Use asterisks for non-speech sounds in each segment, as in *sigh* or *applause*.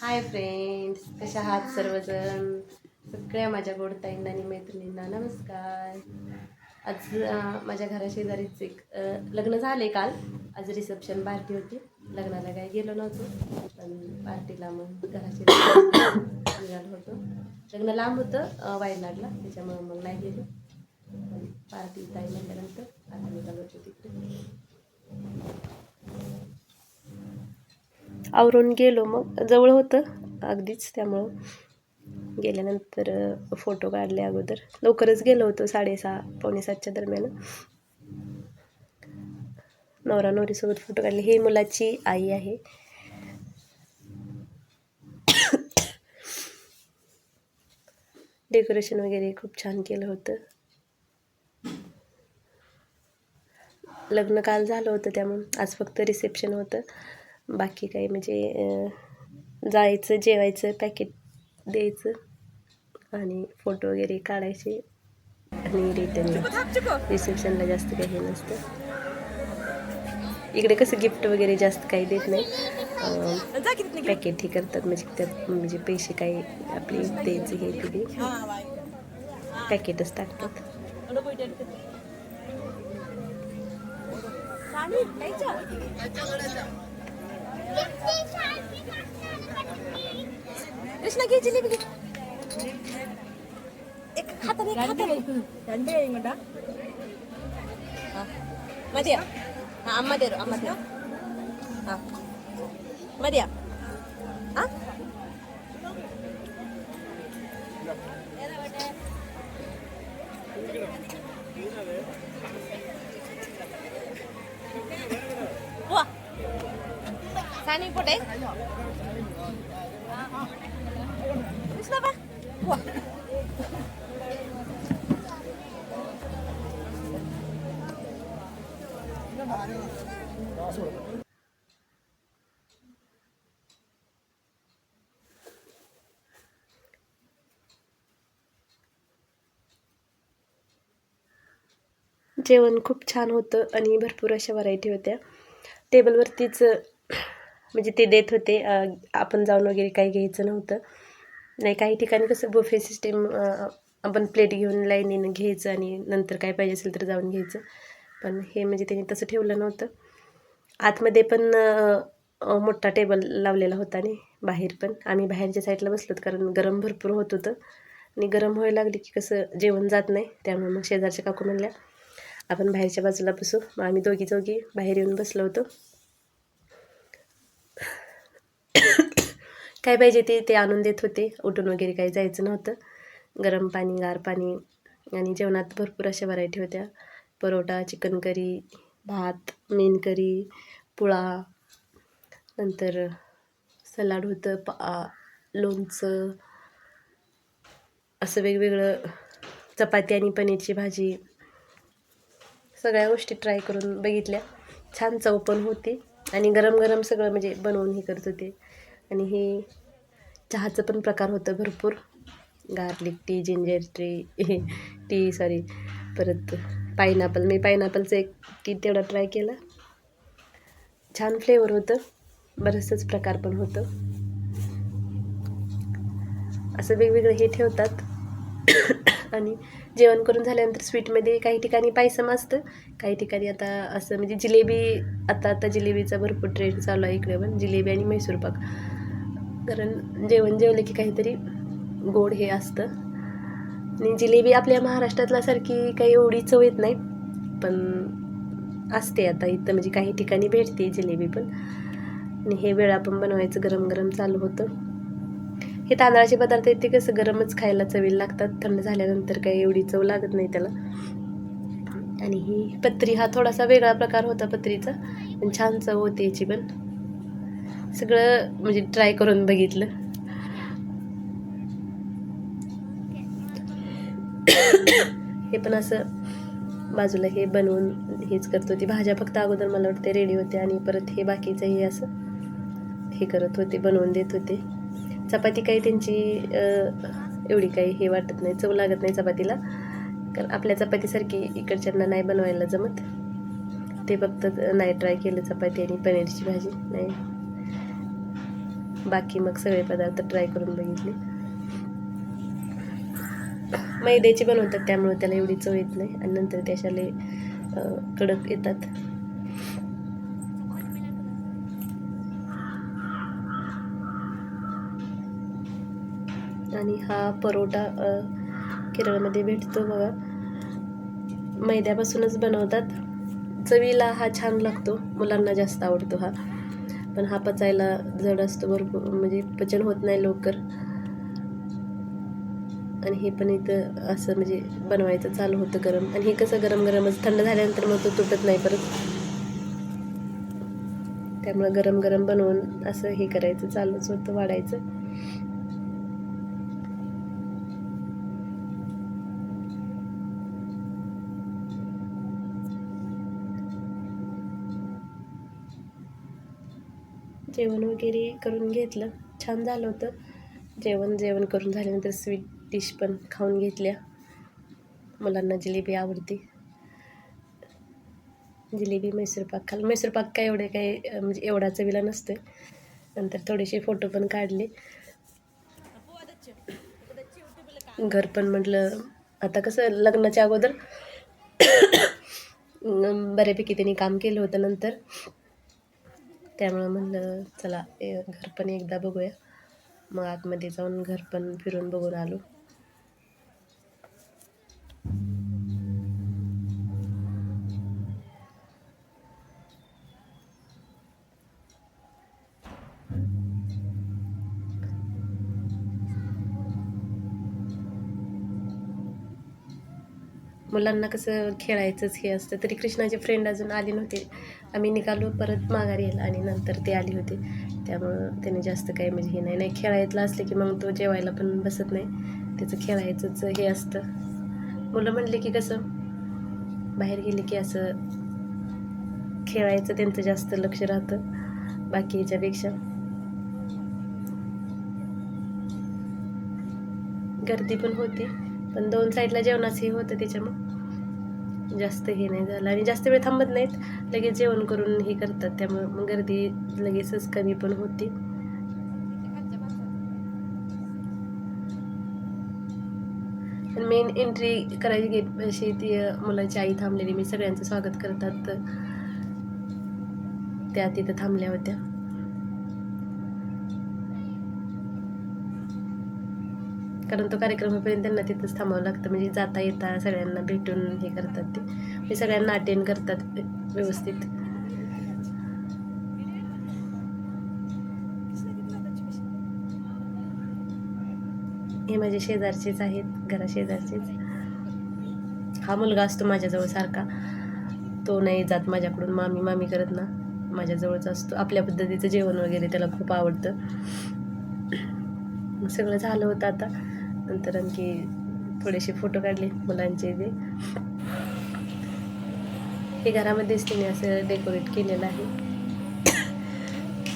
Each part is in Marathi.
हाय फ्रेंड्स कशा आहात सर्वजण? सगळ्या माझ्या गोडताईंना आणि मैत्रिणींना नमस्कार. आज माझ्या घराशेजारीच एक लग्न झाले काल. आज रिसेप्शन पार्टी होती. लग्नाला काय गेलो नव्हतो पण पार्टीला मग घराशेजारी निघालो होतो. लग्न लांब होतं अं, वायनाडला त्याच्यामुळं मग नाही गेलो. पण पार्टी ताई म्हटल्यानंतर आता निघालो होतो तिकडे. आवरून गेलो मग. जवळ होतं अगदीच त्यामुळं. गेल्यानंतर फोटो काढले अगोदर. लवकरच गेलो होतो साडेसहा पावणे सातच्या दरम्यान. नवरा नवरीसोबत फोटो काढले. हे मुलाची आई आहे. डेकोरेशन वगैरे खूप छान केलं होतं. लग्न काल झालं होतं त्यामुळं. आज फक्त रिसेप्शन होतं. बाकी काही म्हणजे जायचं जेवायचं पॅकेट द्यायचं आणि फोटो वगैरे काढायचे आणि रिटर्न रिसेप्शनला जास्त काही हे नसतं. इकडे कसं गिफ्ट वगैरे जास्त काही देत नाही. पॅकेट हे करतात म्हणजे त्यात म्हणजे पैसे काही आपले द्यायचे हे तिथे पॅकेटच टाकतात. കൃഷ്ണ ജിലേബി രണ്ടുപേരും കൊണ്ടാ മതിയോ? അമ്മ തരും അമ്മ തരും. ആ മതിയോ? ആ जेवण खूप छान होतं आणि भरपूर अशा व्हरायटी होत्या. टेबलवरतीच म्हणजे ते देत होते. आपण जाऊन वगैरे काही घ्यायचं नव्हतं. नाही काही ठिकाणी कसं बुफे सिस्टीम आपण प्लेट घेऊन लाईनीनं घ्यायचं आणि नंतर काय पाहिजे असेल तर जाऊन घ्यायचं. पण हे म्हणजे त्यांनी तसं ठेवलं नव्हतं. आतमध्ये पण मोठा टेबल लावलेला होता आणि बाहेर पण. आम्ही बाहेरच्या साईडला बसलोत कारण गरम भरपूर होत होतं. आणि गरम व्हायला लागली की कसं जेवण जात नाही. त्यामुळे मग शेजारच्या काकू म्हणल्या आपण बाहेरच्या बाजूला बसू. मग आम्ही दोघी चौघी बाहेर येऊन बसलो होतो. काय पाहिजे ते ते आणून देत होते. उठून वगैरे काही जायचं नव्हतं. गरम पाणी गार पाणी आणि जेवणात भरपूर अशा व्हरायटी होत्या. परोटा चिकन करी भात मेन करी पुळा नंतर सलाड होतं पा लोणचं असं वेगवेगळं चपाती आणि पनीरची भाजी. सगळ्या गोष्टी ट्राय करून बघितल्या. छान चव पण होती आणि गरम गरम सगळं म्हणजे बनवून हे करत होते. आणि हे चहाचं पण प्रकार होतं भरपूर. Garlic tea ginger tea tea sorry परत पायनॅपल मी पायनॅपलचं एक टी तेवढा ट्राय केला. छान फ्लेवर होतं. बरंचसंच प्रकार पण होतं. असं वेगवेगळं हे ठेवतात. आणि जेवण करून झाल्यानंतर स्वीटमध्ये काही ठिकाणी पायसम असतं. काही ठिकाणी आता असं म्हणजे जिलेबी आता आता जिलेबीचा भरपूर ट्रेंड चालू आहे इकडे पण. जिलेबी आणि मैसूर पाक. कारण जेवण जेवलं की काहीतरी गोड हे असतं. आणि जिलेबी आपल्या महाराष्ट्रातल्या सारखी काही एवढी चव येत नाही पण असते आता इथं. म्हणजे काही ठिकाणी भेटते जिलेबी पण. आणि हे वेळा पण बनवायचं गरम गरम चालू होतं. हे तांदळाचे पदार्थ आहेत ते कसं गरमच खायला चवीला लागतात. थंड झाल्यानंतर काही एवढी चव लागत नाही त्याला. आणि ही पत्री हा थोडासा वेगळा प्रकार होता पत्रीचा. पण छान चव होती याची पण. सगळं म्हणजे ट्राय करून बघितलं. हे पण असं बाजूला हे बनवून हेच करत होती. भाज्या फक्त अगोदर मला वाटते रेडी होते आणि परत हे बाकीचं हे असं हे करत होते बनवून देत होते. चपाती काही त्यांची एवढी काही हे वाटत नाही चव लागत नाही चपातीला. कारण आपल्या चपातीसारखी इकडच्यांना नाही बनवायला जमत. ते फक्त नाही ट्राय केलं चपाती आणि पनीरची भाजी नाही. बाकी मग सगळे पदार्थ ट्राय करून बघितले. मैद्याचे बनवतात त्यामुळे त्याला एवढी चव येत नाही. आणि नंतर त्याच्याले कडक येतात. आणि हा परोटा केरळमध्ये भेटतो बघा. मैद्यापासूनच बनवतात. चवीला हा छान लागतो. मुलांना जास्त आवडतो हा. पण हा पचायला जड असतो भरपूर म्हणजे पचन होत नाही लवकर. आणि हे पण इथं असं म्हणजे बनवायचं चालू होतं गरम. आणि हे कसं गरम गरमच थंड झाल्यानंतर मग तो तुटत नाही परत. त्यामुळं गरम गरम बनवून असं हे करायचं चालूच होतं वाढायचं. जेवण वगैरे करून घेतलं. छान झालं होतं. जेवण जेवण करून झाल्यानंतर स्वीट डिश पण खाऊन घेतल्या. मुलांना जिलेबी आवडते. जिलेबी मैसूरपाक खाल मैसूरपाक काय एवढे काही म्हणजे एवढा चवीला नसते नंतर थोडेसे फोटो पण काढले. घर पण म्हटलं आता कसं लग्नाच्या अगोदर बऱ्यापैकी त्यांनी काम केलं होतं नंतर. त्यामुळं म्हणलं चला घर पण एकदा बघूया. मग आतमध्ये जाऊन घर पण फिरून बघून आलो. मुलांना कसं खेळायचंच हे असतं. तरी कृष्णाचे फ्रेंड अजून आले नव्हते. आम्ही निघालो परत माघारी यायला आणि नंतर ते आले होते. त्यामुळं त्याने जास्त काही म्हणजे हे नाही. नाही खेळायतलं असले की मग तो जेवायला पण बसत नाही. त्याचं खेळायचंच हे असतं. मुलं म्हणले की कसं बाहेर गेले की असं खेळायचं त्यांचं जास्त लक्ष राहतं. बाकी याच्यापेक्षा. गर्दी पण होती. पण दोन साईडला जेवणाचं हे होतं त्याच्यामुळं. जास्त हे नाही झालं. आणि जास्त वेळ थांबत नाहीत. लगेच जेवण करून हे करतात. त्यामुळं मग गर्दी लगेचच कमी पण होती. मेन एंट्री करायची गेट अशी ती मुलाची आई थांबलेली. मी सगळ्यांचं स्वागत करतात. त्या तिथं थांबल्या होत्या. कारण तो कार्यक्रमापर्यंत त्यांना तिथंच थांबावं लागतं. म्हणजे जाता येता सगळ्यांना भेटून हे करतात ते. म्हणजे सगळ्यांना अटेंड करतात व्यवस्थित. हे माझे शेजारचेच आहेत घरा शेजारचेच हा मुलगा असतो माझ्याजवळ सारखा. तो नाही जात माझ्याकडून. मामी मामी करत ना. माझ्याजवळच असतो. आपल्या पद्धतीचं जेवण वगैरे त्याला खूप आवडतं. सगळं झालं होतं आता. नंतर आणखी थोडेसे फोटो काढले मुलांचे जे हे घरामध्येच तिने असं डेकोरेट केलेलं आहे.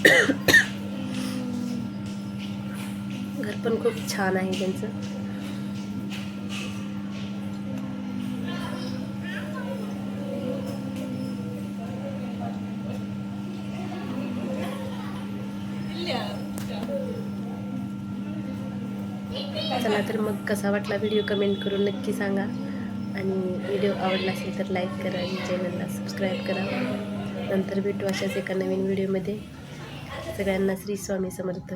*coughs* घर पण खूप छान आहे त्यांचं. चला तर मग कसा वाटला व्हिडिओ कमेंट करून नक्की सांगा. आणि व्हिडिओ आवडला असेल तर लाईक करा आणि चॅनलला सबस्क्राईब करा. नंतर भेटू अशाच एका नवीन व्हिडिओमध्ये. सगळ्यांना श्री स्वामी समर्थ.